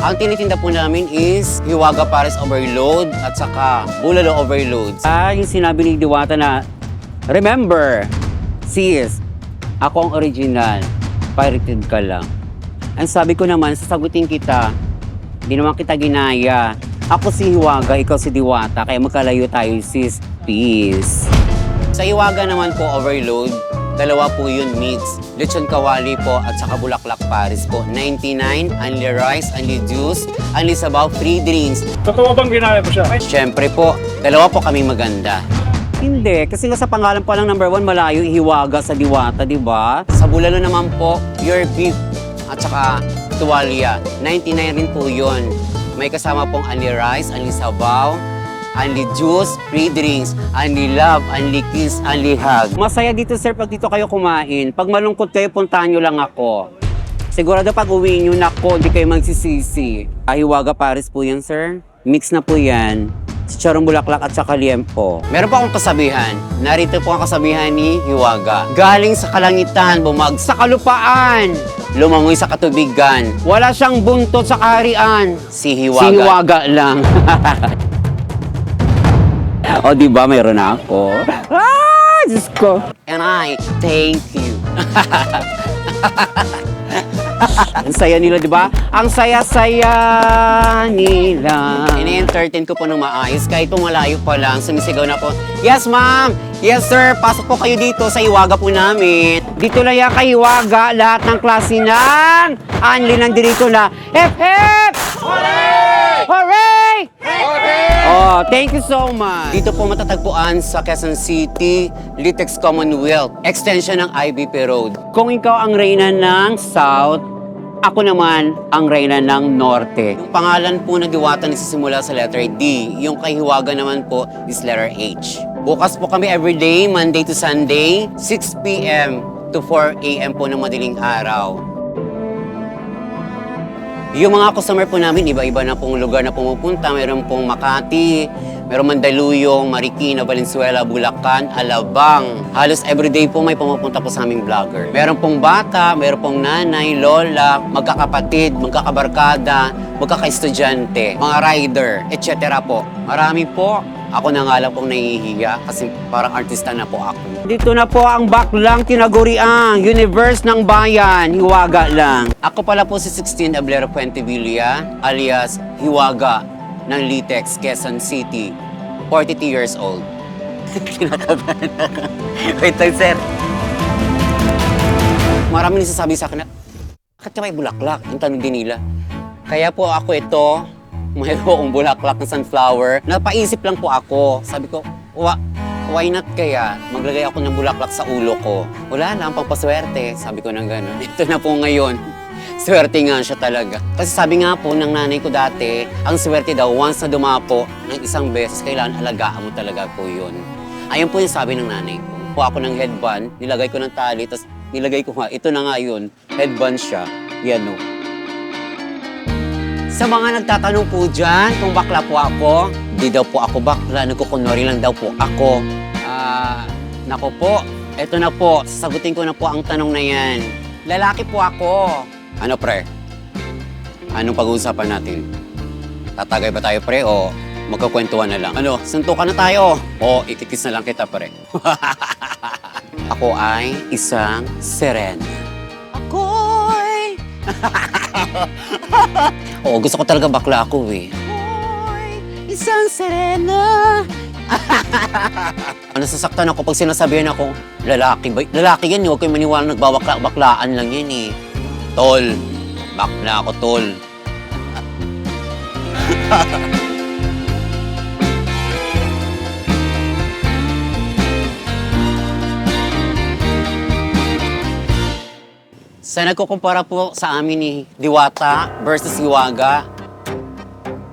Ang tinitinda po namin is Hiwaga Paris Overload at saka Bulalo Overload. Ah, yung sinabi ni Diwata na, Remember, sis, ako ang original. Pirated ka lang. Ang sabi ko naman, sasagutin kita. Hindi naman kita ginaya. Ako si Hiwaga, ikaw si Diwata, kaya magkalayo tayo sis. Peace. Sa Hiwaga naman po, overload. Dalawa po yun mix. Lechon kawali po at saka bulaklak Paris po. 99, only rice, only juice, only sabaw, free drinks. Totoo bang ginaya mo siya? Siyempre po, dalawa po kami maganda. Hindi, kasi nga sa pangalan pa lang number one, malayo ihiwaga sa diwata, di ba? Sa bulalo naman po, pure beef at saka tuwalya. 99 rin po yun. May kasama pong only rice, only sabaw, only juice, free drinks, only love, only kiss, only hug. Masaya dito sir pag dito kayo kumain. Pag malungkot kayo, puntahan nyo lang ako. Sigurado pag uwi nyo, nako, hindi kayo magsisisi. Ahiwaga Paris po yan, sir. Mix na po yan. Chicharong bulaklak at saka liempo. Meron pa akong kasabihan. Narito po ang kasabihan ni Hiwaga. Galing sa kalangitan, bumag sa kalupaan. Lumangoy sa katubigan. Wala siyang buntot sa kaharian. Si Hiwaga. Si Hiwaga lang. o, di ba? Meron na ako. Ah, Diyos ko. And I thank you. Ang saya nila, di ba? Ang saya-saya nila. Ini-entertain ko po ng maayos. Kahit po malayo pa lang, sumisigaw na po, Yes, ma'am! Yes, sir! Pasok po kayo dito sa Iwaga po namin. Dito na yan kay Iwaga, lahat ng klase ng Anli nandito na. Hep, hep! Hooray! Hooray! Oh, thank you so much. Dito po matatagpuan sa Quezon City, Litex Commonwealth, extension ng IBP Road. Kung ikaw ang reyna ng South, ako naman ang reyna ng Norte. Yung pangalan po na diwata nagsisimula sa letter D. Yung kahiwaga naman po is letter H. Bukas po kami everyday, Monday to Sunday, 6 p.m. to 4 a.m. po ng madaling araw. Yung mga customer po namin, iba-iba na pong lugar na pumupunta. Meron pong Makati, meron Mandaluyong, Marikina, Valenzuela, Bulacan, Alabang. Halos everyday po may pumupunta po sa aming vlogger. Meron pong bata, meron pong nanay, lola, magkakapatid, magkakabarkada, magkaka-estudyante, mga rider, etc. po. Marami po. Ako na nga lang pong nahihiya kasi parang artista na po ako. Dito na po ang baklang tinaguriang universe ng bayan, Hiwaga lang. Ako pala po si 16 Ablero Puentevilla alias Hiwaga ng Litex, Quezon City. 42 years old. Kinakabahan ako. Wait lang, sir. Marami nagsasabi sa akin na, bakit ka may bulaklak? Ang tanong din nila. Kaya po ako ito, mayroong bulaklak ng sunflower. Napaisip lang po ako. Sabi ko, wa, why not kaya maglagay ako ng bulaklak sa ulo ko? Wala lang, pampaswerte. Sabi ko ng gano'n. Ito na po ngayon. Swerte nga siya talaga. Kasi sabi nga po ng nanay ko dati, ang swerte daw, once na dumapo ng isang beses, kailangan alagaan mo talaga po yun. Ayun po yung sabi ng nanay ko. Po ako ng headband, nilagay ko ng tali, tapos nilagay ko nga, ito na nga yun, headband siya, yan o. Sa mga nagtatanong po dyan kung bakla po ako, di daw po ako bakla, nagkukunwari lang daw po ako. Ah, nako po, eto na po, sasagutin ko na po ang tanong na yan. Lalaki po ako. Ano pre? Anong pag-uusapan natin? Tatagay ba tayo pre o magkakwentuhan na lang? Ano, suntukan na tayo? O ikikis na lang kita pre? ako ay isang serena. Oo, gusto ko talaga bakla ako eh. Hoy, isang serena. Nasasaktan ako pag sinasabihan ako, lalaki ba? Lalaki yan, huwag kayong maniwala nagbabakla-baklaan lang yan eh. Tol, bakla ako, tol. Sa nagkukumpara po sa amin ni Diwata versus Hiwaga,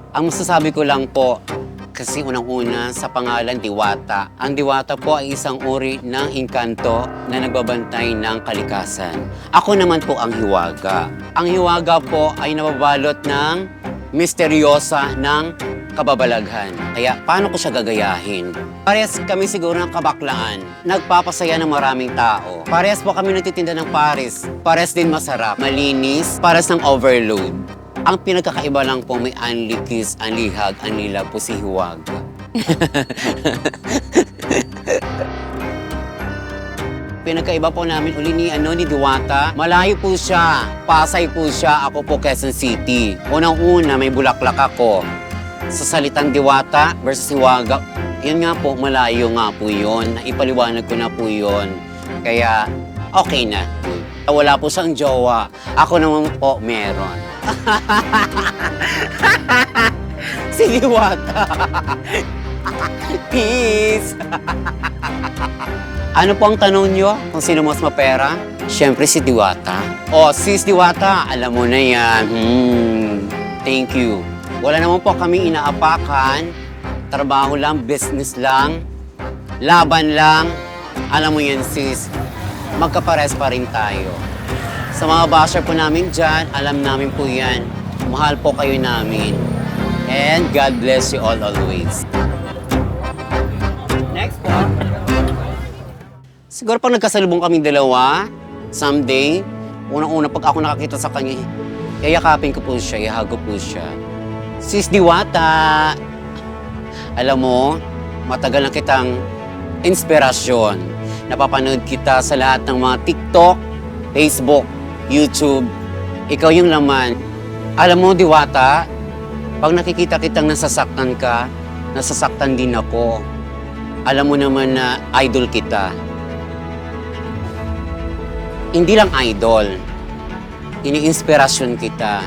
ang masasabi ko lang po, kasi unang-una sa pangalan Diwata. Ang Diwata po ay isang uri ng inkanto na nagbabantay ng kalikasan. Ako naman po ang Hiwaga. Ang Hiwaga po ay nababalot ng misteryosa ng kababalaghan. Kaya paano ko siya gagayahin? Parehas kami siguro ng kabaklaan. Nagpapasaya ng maraming tao. Parehas po kami nagtitinda ng pares. Parehas din masarap, malinis, pares ng overload. Ang pinagkakaiba lang po may hug, unli love po si Hiwaga. Pinagkaiba po namin uli ni, ano, ni Diwata. Malayo po siya. Pasay po siya. Ako po Quezon City. Unang-una, may bulaklak ako. Sa salitang Diwata versus Hiwaga, yun nga po, malayo nga po yun. Naipaliwanag ko na po yun. Kaya, okay na. Wala po siyang jowa. Ako naman po, meron. si Diwata. Peace! Ano po ang tanong nyo kung sino mas mapera? Siyempre si Diwata. O, sis Diwata, alam mo na yan. Hmm, thank you. Wala naman po kami inaapakan. Trabaho lang, business lang, laban lang. Alam mo yan sis, magkapares pa rin tayo. Sa mga basher po namin dyan, alam namin po yan. Mahal po kayo namin. And God bless you all always. Next po. Siguro pag nagkasalubong kaming dalawa, someday, unang-una pag ako nakakita sa kanya, yayakapin ko po siya, ihago po siya. Sis Diwata, alam mo, matagal na kitang inspirasyon. Napapanood kita sa lahat ng mga TikTok, Facebook, YouTube. Ikaw yung laman. Alam mo, Diwata, pag nakikita kitang nasasaktan ka, nasasaktan din ako. Alam mo naman na idol kita hindi lang idol, iniinspirasyon kita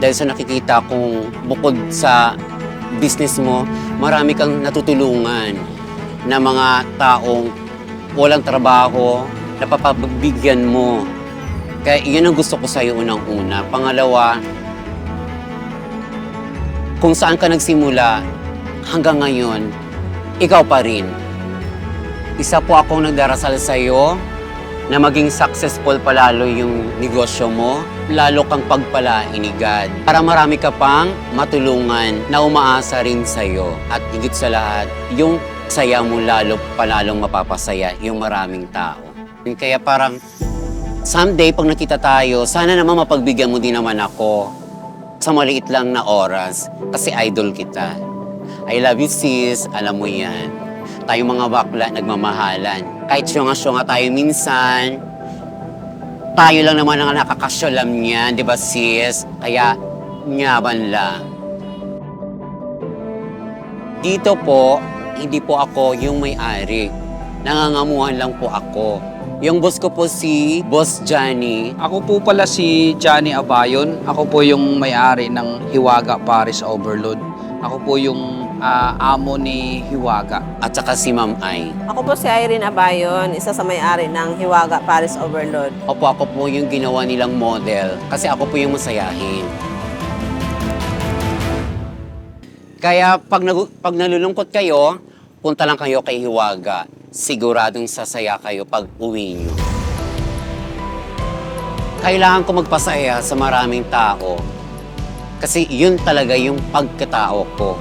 dahil sa nakikita kong bukod sa business mo, marami kang natutulungan na mga taong walang trabaho, napapabigyan mo. Kaya yun ang gusto ko sa iyo unang-una. Pangalawa, kung saan ka nagsimula hanggang ngayon, ikaw pa rin. Isa po akong nagdarasal sa iyo na maging successful palalo yung negosyo mo, lalo kang pagpalain ni God. Para marami ka pang matulungan na umaasa rin sa'yo. At higit sa lahat, yung saya mo lalo palalong mapapasaya yung maraming tao. Kaya parang someday pag nakita tayo, sana naman mapagbigyan mo din naman ako sa maliit lang na oras kasi idol kita. I love you sis, alam mo yan. Tayo mga bakla nagmamahalan. Kahit syunga-syunga tayo minsan, tayo lang naman ang nakakasyalam niyan, di ba sis? Kaya, nyaban lang. Dito po, hindi po ako yung may-ari. Nangangamuhan lang po ako. Yung boss ko po si Boss Johnny. Ako po pala si Johnny Abayon. Ako po yung may-ari ng Hiwaga Paris Overload. Ako po yung ah, amo ni Hiwaga. At saka si Ma'am Ai. Ako po si Irene Abayon, isa sa may-ari ng Hiwaga Paris Overload. Opo, ako po yung ginawa nilang model kasi ako po yung masayahin. Kaya pag, nagu- pag nalulungkot kayo, punta lang kayo kay Hiwaga. Siguradong sasaya kayo pag uwi nyo. Kailangan ko magpasaya sa maraming tao kasi yun talaga yung pagkatao ko.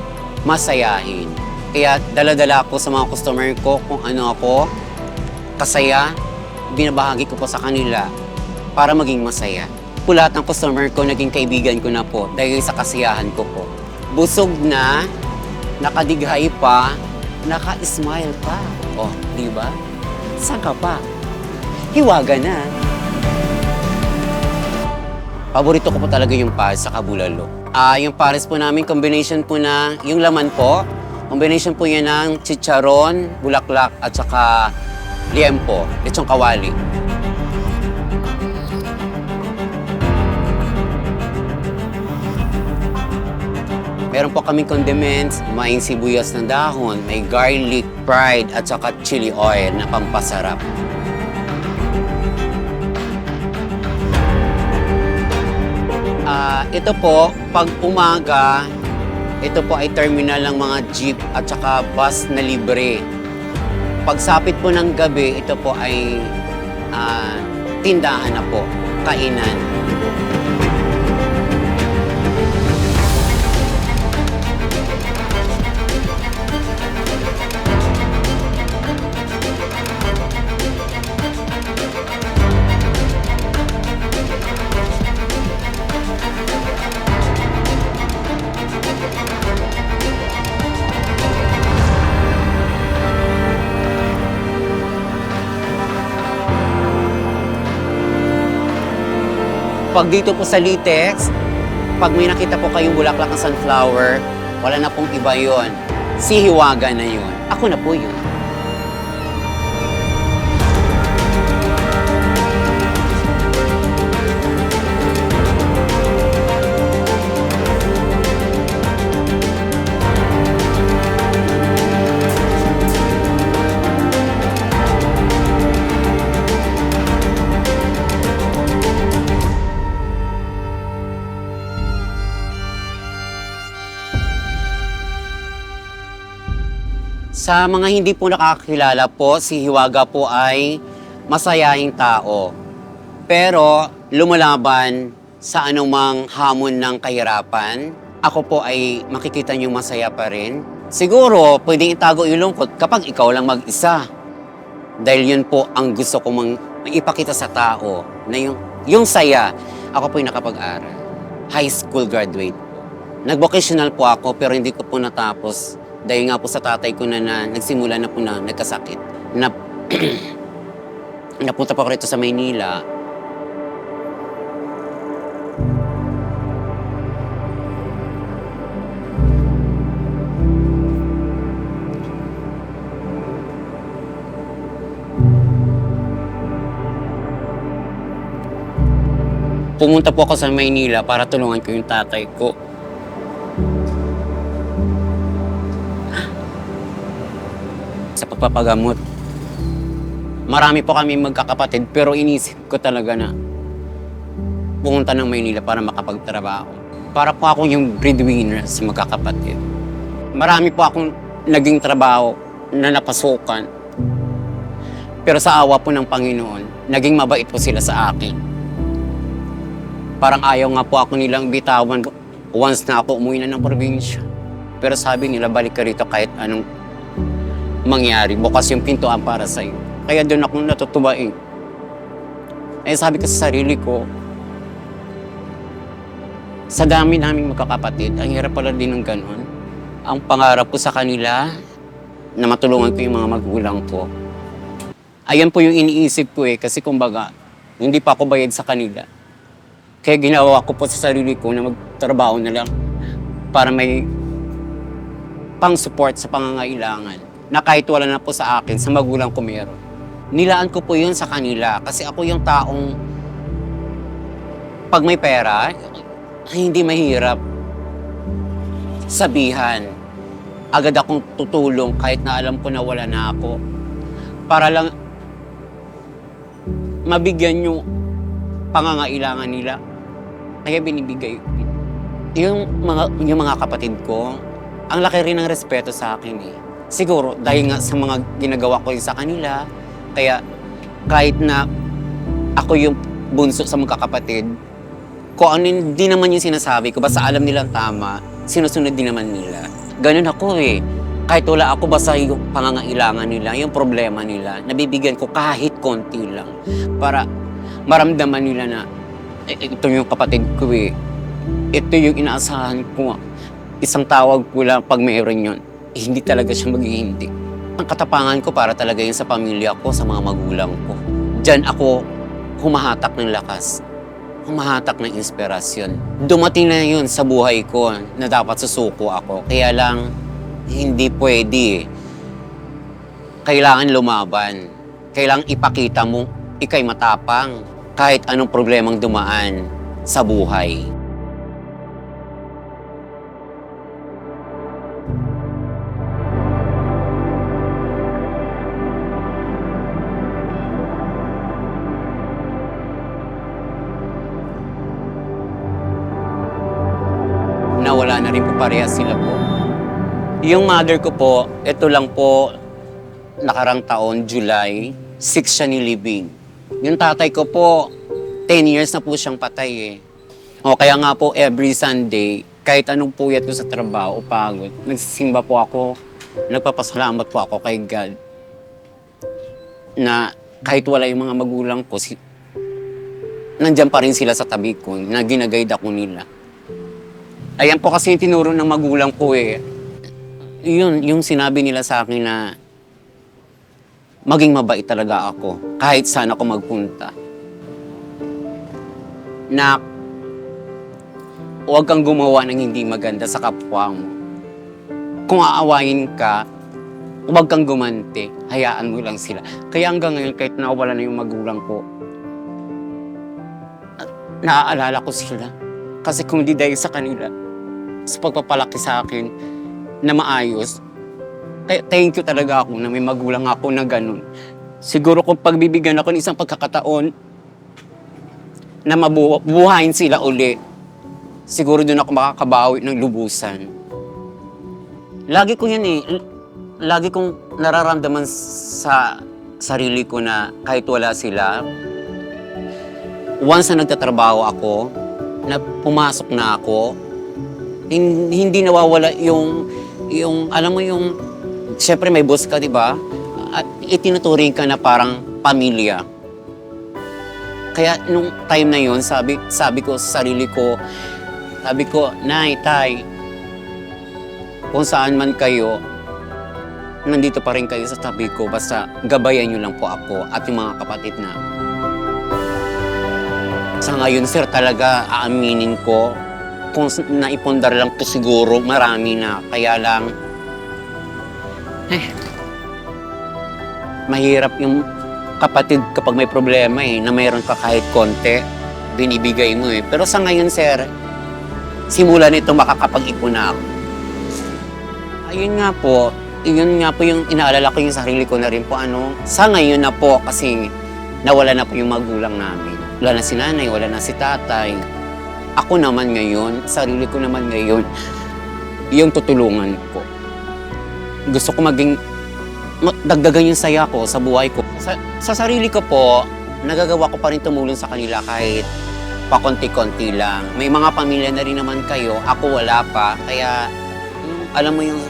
Masayahin. Kaya dala-dala ko sa mga customer ko kung ano ako, kasaya, binabahagi ko po sa kanila para maging masaya. Po lahat ng customer ko, naging kaibigan ko na po dahil sa kasiyahan ko po. Busog na, nakadighay pa, naka-smile pa. Oh, di ba? Saan ka pa? Hiwaga na. Paborito ko po talaga yung pares sa kabulalo. Ah, yung pares po namin, combination po na, yung laman po, combination po yan ng chicharon, bulaklak, at saka liempo, lechong kawali. Meron po kaming condiments, may sibuyas na dahon, may garlic, fried, at saka chili oil na pampasarap. Ah, ito po, pag umaga, ito po ay terminal ng mga jeep at saka bus na libre. Pagsapit po ng gabi, ito po ay ah, tindahan na po, kainan. Pag dito po sa Litex, pag may nakita po kayong bulaklak ng sunflower, wala na pong iba yon. Si Hiwaga na yun. Ako na po yun. Sa mga hindi po nakakilala po, si Hiwaga po ay masayahing tao. Pero lumalaban sa anumang hamon ng kahirapan, ako po ay makikita niyong masaya pa rin. Siguro, pwedeng itago yung lungkot kapag ikaw lang mag-isa. Dahil yun po ang gusto ko mang ipakita sa tao na yung, yung saya. Ako po yung nakapag-aral. High school graduate. Nag-vocational po ako pero hindi ko po natapos dahil nga po sa tatay ko na, na nagsimula na po na nagkasakit. Na, napunta po ako rito sa Maynila. Pumunta po ako sa Maynila para tulungan ko yung tatay ko. Pagpapagamot. Marami po kami magkakapatid pero inisip ko talaga na pumunta ng Maynila para makapagtrabaho. Para po ako yung breadwinner sa magkakapatid. Marami po akong naging trabaho na napasukan. Pero sa awa po ng Panginoon, naging mabait po sila sa akin. Parang ayaw nga po ako nilang bitawan once na ako umuwi na ng probinsya. Pero sabi nila, balik ka rito kahit anong mangyari. Bukas yung pintuan para sa'yo. Kaya doon ako natutuwa eh. Eh sabi ko sa sarili ko, sa dami naming magkakapatid, ang hirap pala din ng ganun. Ang pangarap ko sa kanila, na matulungan ko yung mga magulang ko. Ayan po yung iniisip ko eh, kasi kumbaga, hindi pa ako bayad sa kanila. Kaya ginawa ko po sa sarili ko na magtrabaho na lang para may pang-support sa pangangailangan na kahit wala na po sa akin, sa magulang ko meron. Nilaan ko po yun sa kanila kasi ako yung taong pag may pera, ay hindi mahirap sabihan. Agad akong tutulong kahit na alam ko na wala na ako. Para lang mabigyan yung pangangailangan nila. Kaya binibigay. Yung mga, yung mga kapatid ko, ang laki rin ng respeto sa akin eh. Siguro, dahil nga sa mga ginagawa ko sa kanila, kaya kahit na ako yung bunso sa magkakapatid, kung ano yung- di naman yung sinasabi ko, basta alam nilang tama, sinusunod din naman nila. Ganun ako eh. Kahit wala ako, basta yung pangangailangan nila, yung problema nila, nabibigyan ko kahit konti lang. Para maramdaman nila na, "Eh, ito yung kapatid ko eh. Ito yung inaasahan ko. Isang tawag ko lang pag mayroon yun, hindi talaga siya maghihindi. Ang katapangan ko para talaga yun sa pamilya ko, sa mga magulang ko. Diyan ako humahatak ng lakas. Humahatak ng inspirasyon. Dumating na yun sa buhay ko na dapat susuko ako. Kaya lang, hindi pwede. eh. Kailangan lumaban. Kailangan ipakita mo, ikay matapang. Kahit anong problemang dumaan sa buhay. Parehas sila po. Yung mother ko po, ito lang po, nakarang taon, July, 6 siya nilibing. Yung tatay ko po, 10 years na po siyang patay eh. O kaya nga po, every Sunday, kahit anong puyat ko sa trabaho o pagod, nagsisimba po ako, nagpapasalamat po ako kay God na kahit wala yung mga magulang ko, si, nandyan pa rin sila sa tabi ko, na ginagayda ko nila. Ayan po kasi yung tinuro ng magulang ko eh. Yun, yung sinabi nila sa akin na maging mabait talaga ako kahit saan ako magpunta. Na huwag kang gumawa ng hindi maganda sa kapwa mo. Kung aawayin ka, huwag kang gumanti. Hayaan mo lang sila. Kaya hanggang ngayon, kahit nawala na yung magulang ko, na- naaalala ko sila. Kasi kung di dahil sa kanila, sa pagpapalaki sa akin na maayos, thank you talaga ako na may magulang ako na ganun. Siguro kung pagbibigyan ako ng isang pagkakataon na mabuhayin sila uli, siguro doon ako makakabawi ng lubusan. Lagi ko yan eh. Lagi kong nararamdaman sa sarili ko na kahit wala sila, once na nagtatrabaho ako, na pumasok na ako, hindi nawawala yung, yung, alam mo yung, syempre may boss ka, di ba? At itinuturing ka na parang pamilya. Kaya nung time na yon sabi, sabi ko sa sarili ko, sabi ko, Nay, Tay, kung saan man kayo, nandito pa rin kayo sa tabi ko. Basta gabayan nyo lang po ako at yung mga kapatid na. Sa ngayon, sir, talaga aaminin ko, kung naipundar lang to siguro, marami na. Kaya lang, eh, mahirap yung kapatid kapag may problema eh, na mayroon ka kahit konti, binibigay mo eh. Pero sa ngayon, sir, simula nito makakapag-ipon na ako. Ayun nga po, yun nga po yung inaalala ko yung sarili ko na rin po ano. Sa ngayon na po kasi nawala na po yung magulang namin. Wala na si nanay, wala na si tatay. Ako naman ngayon, sarili ko naman ngayon, yung tutulungan ko. Gusto ko maging, ma- dagdagan yung saya ko sa buhay ko. Sa, sa sarili ko po, nagagawa ko pa rin tumulong sa kanila kahit pakonti-konti lang. May mga pamilya na rin naman kayo, ako wala pa. Kaya, yung, alam mo yung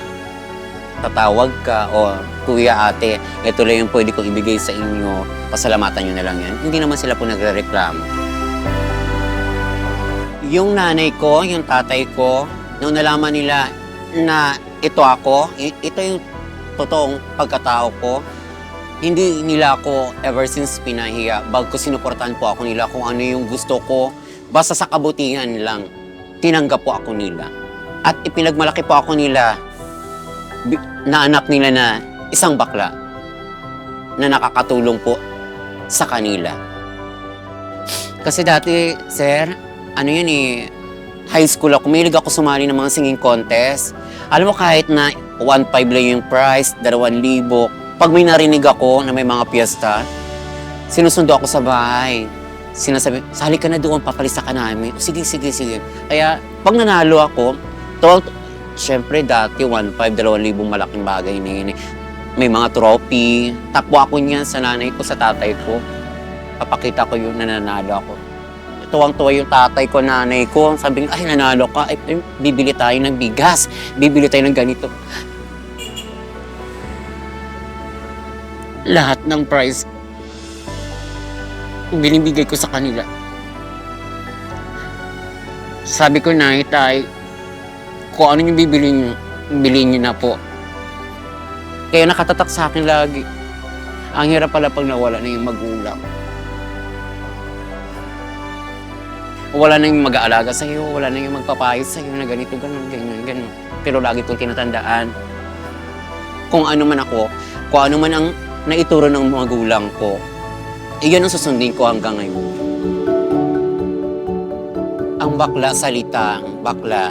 tatawag ka o kuya ate, ito lang yung pwede kong ibigay sa inyo, pasalamatan nyo na lang yan. Hindi naman sila po nagre-reklamo. Yung nanay ko, yung tatay ko, nung nalaman nila na ito ako, ito yung totoong pagkatao ko, hindi nila ako ever since pinahiya. Bago sinuportahan po ako nila kung ano yung gusto ko, basta sa kabutihan lang, tinanggap po ako nila. At ipinagmalaki po ako nila na anak nila na isang bakla na nakakatulong po sa kanila. Kasi dati, sir, ano yun eh, high school ako, mahilig ako sumali ng mga singing contest. Alam mo kahit na 1.5 lang yung price, 2,000, pag may narinig ako na may mga piyesta, sinusundo ako sa bahay. Sinasabi, sali ka na doon, papalisa ka namin. Sige, sige, sige. Kaya, pag nanalo ako, to, syempre dati 1.5, 2,000 malaking bagay na yun. eh. May mga trophy. Takbo ako niyan sa nanay ko, sa tatay ko. Papakita ko yun na nanalo ako. Tuwang-tuwa yung tatay ko, nanay ko. Sabi ay nanalo ka, ay, ay, bibili tayo ng bigas, bibili tayo ng ganito. Lahat ng price, binibigay ko sa kanila. Sabi ko, nay, tay, kung ano yung bibili niyo, bilhin niyo na po. Kaya nakatatak sa akin lagi. Ang hirap pala pag nawala na yung magulang. Wala na yung mag-aalaga sa'yo, wala na yung magpapayos sa'yo na ganito, ganun, ganyan, ganun. Pero lagi kong tinatandaan, kung ano man ako, kung ano man ang naituro ng magulang ko, iyon ang susundin ko hanggang ngayon. Ang bakla salita, ang bakla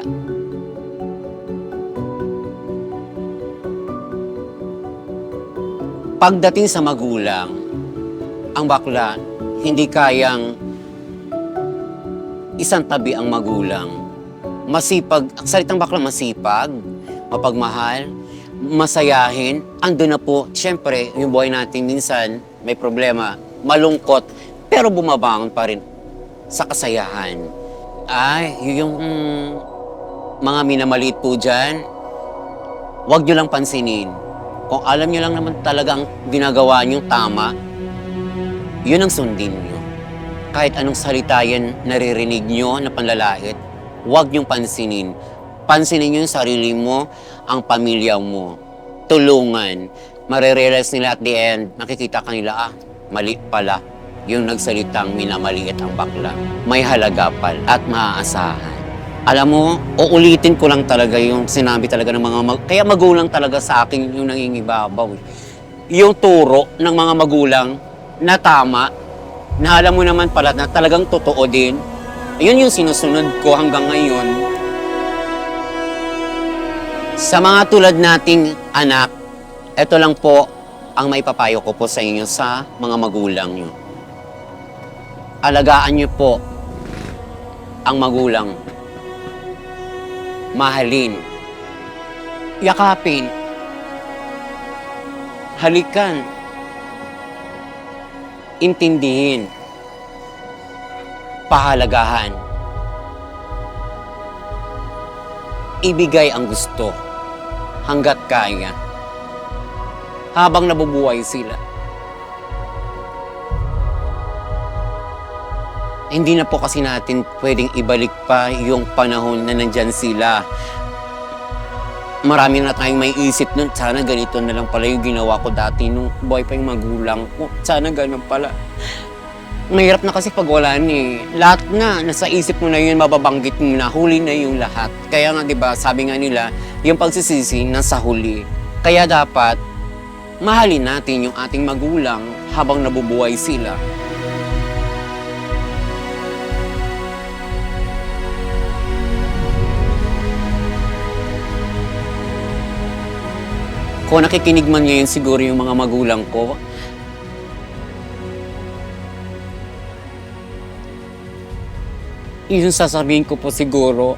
Pagdating sa magulang, ang bakla hindi kayang isang tabi ang magulang. Masipag, ang salitang bakla masipag, mapagmahal, masayahin, andun na po. Siyempre, yung buhay natin minsan may problema, malungkot, pero bumabangon pa rin sa kasayahan. Ay, yung mga minamaliit po dyan, huwag nyo lang pansinin. Kung alam nyo lang naman talagang ginagawa nyo tama, yun ang sundin nyo. Kahit anong salita yan naririnig nyo na panlalait, huwag nyong pansinin. Pansinin nyo yung sarili mo, ang pamilya mo. Tulungan. Marirealize nila at the end, nakikita kanila, ah, mali pala. Yung nagsalitang minamaliit ang bakla. May halaga pal at maaasahan. Alam mo, uulitin ko lang talaga yung sinabi talaga ng mga mag- kaya magulang talaga sa akin yung nangingibabaw. eh. Yung turo ng mga magulang na tama, na alam mo naman pala na talagang totoo din. Yun yung sinusunod ko hanggang ngayon. Sa mga tulad nating anak, ito lang po ang maipapayo ko po sa inyo sa mga magulang nyo. Alagaan nyo po ang magulang. Mahalin. Yakapin. Halikan. Intindihin. Pahalagahan. Ibigay ang gusto hanggat kaya habang nabubuhay sila. Hindi na po kasi natin pwedeng ibalik pa yung panahon na nandyan sila. Marami na tayong may isip nun, sana ganito na lang pala yung ginawa ko dati nung buhay pa yung magulang ko. Sana ganun pala. Mahirap na kasi pag wala ni. Lahat na, nasa isip mo na yun, mababanggit mo na, huli na yung lahat. Kaya nga, di ba, sabi nga nila, yung pagsisisi nasa huli. Kaya dapat, mahalin natin yung ating magulang habang nabubuhay sila. Kung nakikinig man ngayon siguro yung mga magulang ko, yun sasabihin ko po siguro,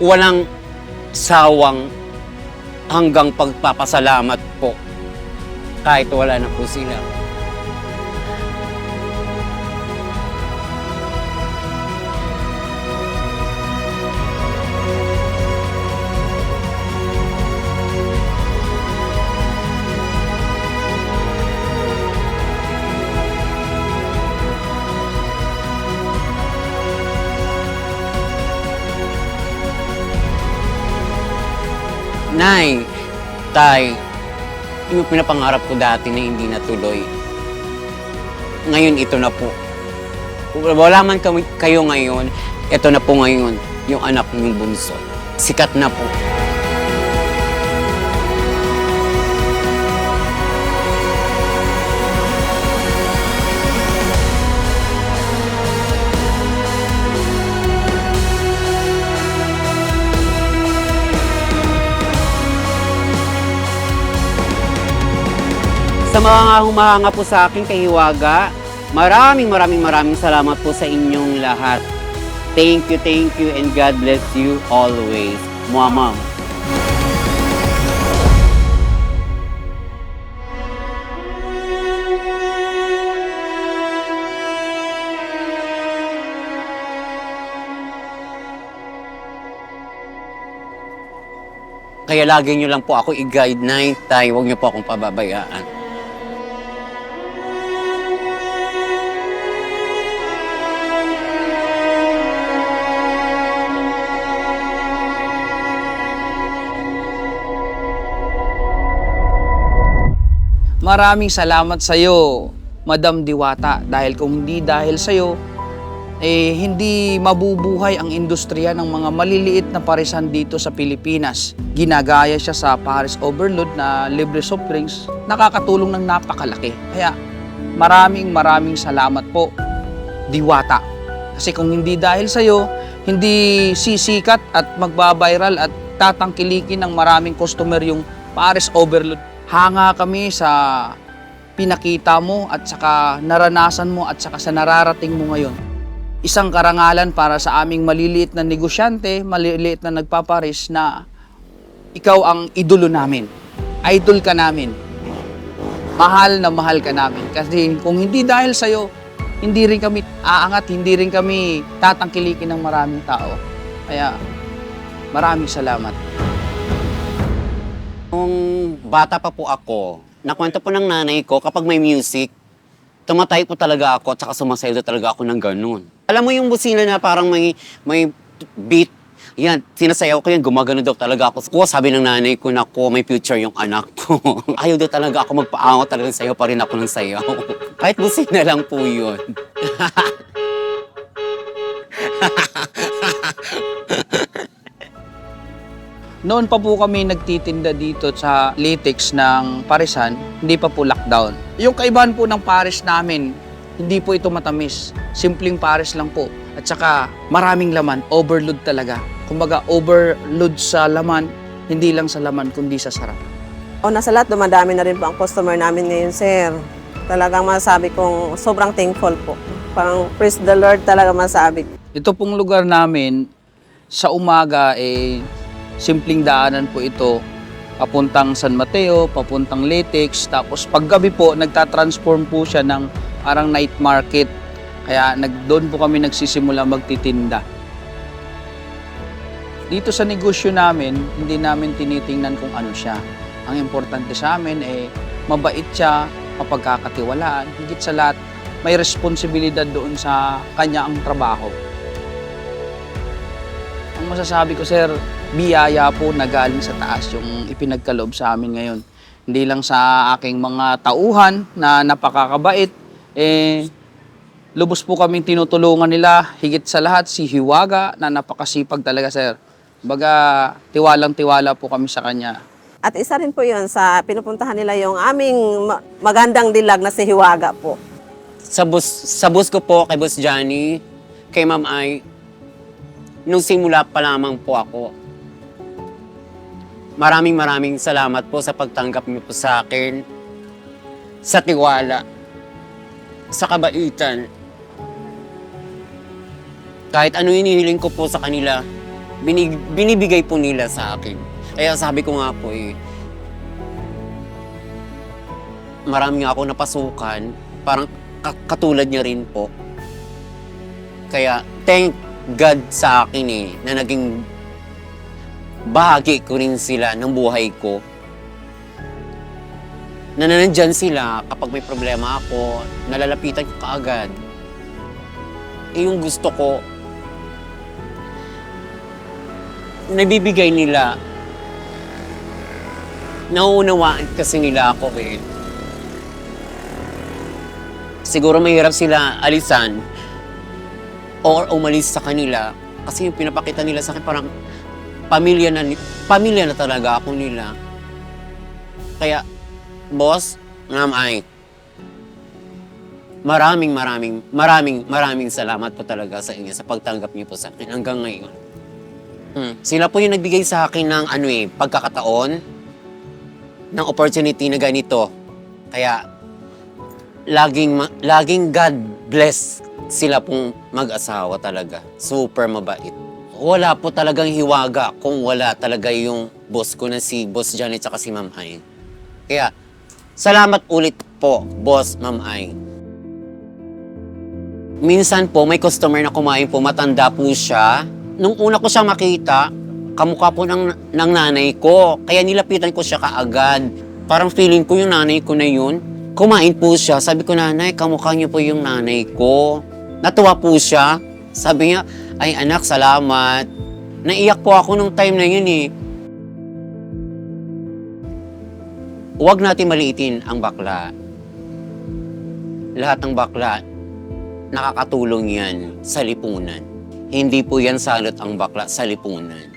walang sawang hanggang pagpapasalamat po kahit wala na po sila. Nay, Tay, yung pinapangarap ko dati na hindi natuloy. Ngayon, ito na po. Wala man kami, kayo ngayon, ito na po ngayon, yung anak niyong bunso. Sikat na po. Sa mga humahanga po sa akin kay Hiwaga, maraming maraming maraming salamat po sa inyong lahat. Thank you, thank you, and God bless you always. Mua ma'am. Kaya lagi nyo lang po ako i-guide na tay, huwag nyo po akong pababayaan. Maraming salamat sa iyo, Madam Diwata, dahil kung hindi dahil sa iyo, eh, hindi mabubuhay ang industriya ng mga maliliit na parisan dito sa Pilipinas. Ginagaya siya sa Paris Overload na libre soft drinks, nakakatulong ng napakalaki. Kaya maraming maraming salamat po, Diwata. Kasi kung hindi dahil sa iyo, hindi sisikat at magbabiral at tatangkilikin ng maraming customer yung Paris Overload. Hanga kami sa pinakita mo at saka naranasan mo at saka sa nararating mo ngayon. Isang karangalan para sa aming maliliit na negosyante, maliliit na nagpaparis na ikaw ang idolo namin. Idol ka namin. Mahal na mahal ka namin. Kasi kung hindi dahil sa'yo, hindi rin kami aangat, hindi rin kami tatangkilikin ng maraming tao. Kaya maraming salamat. Nung bata pa po ako, nakwento po ng nanay ko, kapag may music, tumatay po talaga ako at saka sumasayaw talaga ako ng ganun. Alam mo yung busina na parang may, may beat, yan, sinasayaw ko yan, gumagano daw talaga ako. Kuha, sabi ng nanay ko na ko, may future yung anak ko. Ayaw daw talaga ako magpaangot talaga sayaw pa rin ako ng sayaw. Kahit busina lang po yun. Noon pa po kami nagtitinda dito sa latex ng Parisan, hindi pa po lockdown. Yung kaibahan po ng Paris namin, hindi po ito matamis. Simpleng Paris lang po. At saka maraming laman, overload talaga. Kumbaga overload sa laman, hindi lang sa laman kundi sa sarap. O nasa lahat, dumadami na rin po ang customer namin ngayon, sir. Talagang masabi kong sobrang thankful po. Parang praise the Lord talaga masabi. Ito pong lugar namin, sa umaga, eh, simpleng daanan po ito. Papuntang San Mateo, papuntang Latex. Tapos paggabi po, nagtatransform po siya ng parang night market. Kaya nag, doon po kami nagsisimula magtitinda. Dito sa negosyo namin, hindi namin tinitingnan kung ano siya. Ang importante sa amin eh, mabait siya, mapagkakatiwalaan. Higit sa lahat, may responsibilidad doon sa kanya ang trabaho. Ang masasabi ko, sir, biyaya po na galing sa taas yung ipinagkaloob sa amin ngayon. Hindi lang sa aking mga tauhan na napakakabait, eh, lubos po kaming tinutulungan nila. Higit sa lahat, si Hiwaga na napakasipag talaga, sir. Baga, tiwalang-tiwala po kami sa kanya. At isa rin po yun sa pinupuntahan nila yung aming ma- magandang dilag na si Hiwaga po. Sa bus, sa bus ko po kay Boss Johnny, kay Ma'am Ay, nung simula pa lamang po ako, maraming maraming salamat po sa pagtanggap niyo po sa akin, sa tiwala, sa kabaitan. Kahit ano inihiling ko po sa kanila, binig, binibigay po nila sa akin. Kaya sabi ko nga po eh, marami nga ako napasukan, parang ka- katulad niya rin po. Kaya thank God sa akin eh, na naging bahagi ko rin sila ng buhay ko. Na nanandyan sila kapag may problema ako, nalalapitan ko kaagad. Eh yung gusto ko, nabibigay nila. Nauunawaan kasi nila ako eh siguro mahirap sila alisan or umalis sa kanila kasi yung pinapakita nila sa akin parang pamilya na pamilya na talaga ako nila. Kaya boss, ngam ay maraming maraming maraming maraming salamat po talaga sa inyo sa pagtanggap niyo po sa akin hanggang ngayon. Hmm. Sila po yung nagbigay sa akin ng ano eh, pagkakataon ng opportunity na ganito. Kaya laging laging God bless sila pong mag-asawa talaga. Super mabait. Wala po talagang hiwaga kung wala talaga yung boss ko na si Boss Janet at si Ma'am Ay. Kaya, salamat ulit po, Boss Ma'am Ay. Minsan po, may customer na kumain po, matanda po siya. Nung una ko siya makita, kamukha po ng, ng nanay ko. Kaya nilapitan ko siya kaagad. Parang feeling ko yung nanay ko na yun. Kumain po siya. Sabi ko, nanay, kamukha niyo po yung nanay ko. Natuwa po siya. Sabi niya, ay anak, salamat. Naiyak po ako nung time na yun eh. Huwag natin maliitin ang bakla. Lahat ng bakla, nakakatulong yan sa lipunan. Hindi po yan salot ang bakla sa lipunan.